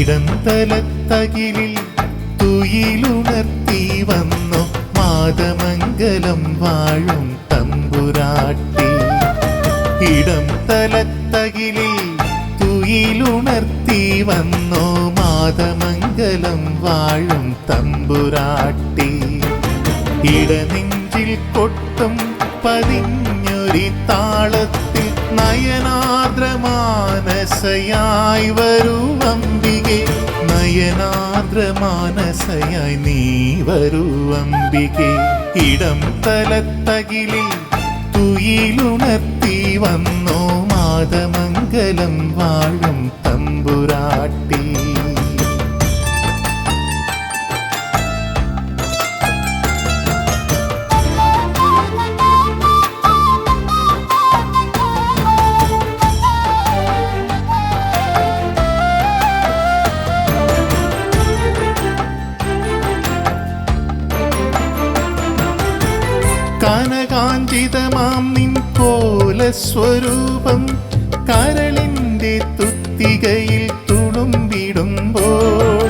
ഇടം തലത്തകിലിൽ തുയിലുണർത്തി വന്നു. മാതമംഗലം വാഴും തമ്പുരാട്ടി ഇടം തലത്തകിലിൽ തുയിലുണർത്തി വന്നു. മാതമംഗലം വാഴും തമ്പുരാട്ടി ഇടനെഞ്ചിൽ കൊട്ടും പതിഞ്ഞൊരി താളത്തിൽ നയനാദ്രമാനസയായി വരൂ അംബികെ നയനാദ്രമാനസയായി നീ വരൂ അംബികെ ഇടം തലത്തകിലിൽ തുയിലുണർത്തി വന്നോ മാതമംഗലം വാഴും തമ്പുരാട്ടി കനകാഞ്ചിതമാം നിൻ കോല സ്വരൂപം. കരളിന്റെ തുത്തികയിൽ തുളുമ്പിടുമ്പോൾ.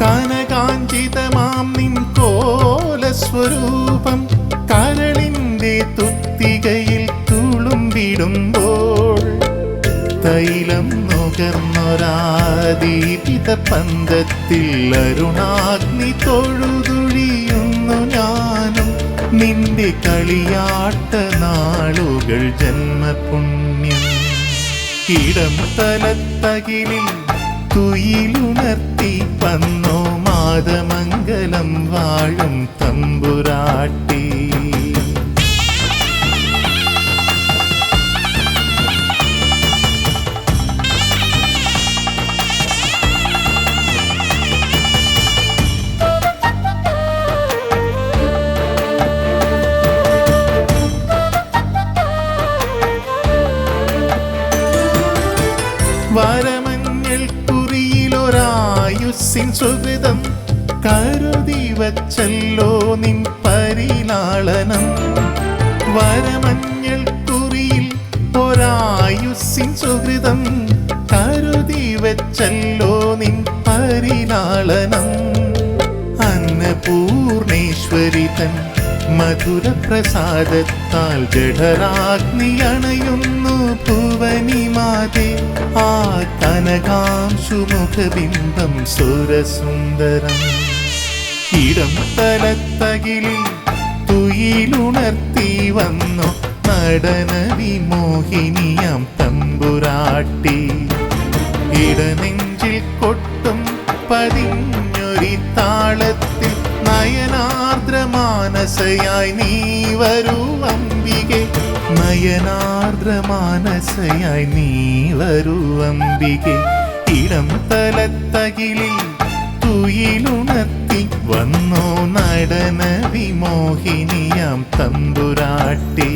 കനകാഞ്ചിതമാം നിൻ കോല സ്വരൂപം. കരളിന്റെ തുത്തികയിൽ തുളുമ്പിടുമ്പോൾ. തൈലം നുകർന്നൊരാദീപിത പന്തത്തിൽ അരുണാഗ്നി ഞാനും നിന്റെ കളിയാട്ട നാളുകൾ ജന്മപുണ്യം. ഇടം തലത്തകിലിൽ തുയിലുണർത്തി പന്നോ മാതമംഗലം വാഴും തമ്പുരാട്ടി. സുഹൃതം കരുതി വച്ചല്ലോ നിൻ പരിലാളനം. വരമഞ്ഞൾ കുറിയിൽ ഒരായുസ്സിൻ സുഹൃതം കരുതി വച്ചല്ലോ നിൻ പരിലാളനം. അന്നപൂർണേശ്വരി തൻ മധുരപ്രസാദത്താൽ ജഠരാഗ്നി അണയുന്നു ഭുവനിമാതെ ആ കനകാംശുമുഖബിംബം സുരസുന്ദരം. ഇടം തലത്തകിലിൽ തുയിലുണർത്തി വന്നു നടന വിമോഹിനിയം തമ്പുരാട്ടി. ഇടനെഞ്ചിൽ കൊട്ടും പതിഞ്ഞൊരി നയനാർദ്രമാനസയായി നീ വരൂ അംബികെ നയനാർദ്രമാനസയായി നീ വരൂ അംബികെ ഇടം തലത്തകിലിൽ തുയിലുണത്തി വന്നോ നടന വിമോഹിനിയാം തമ്പുരാട്ടി.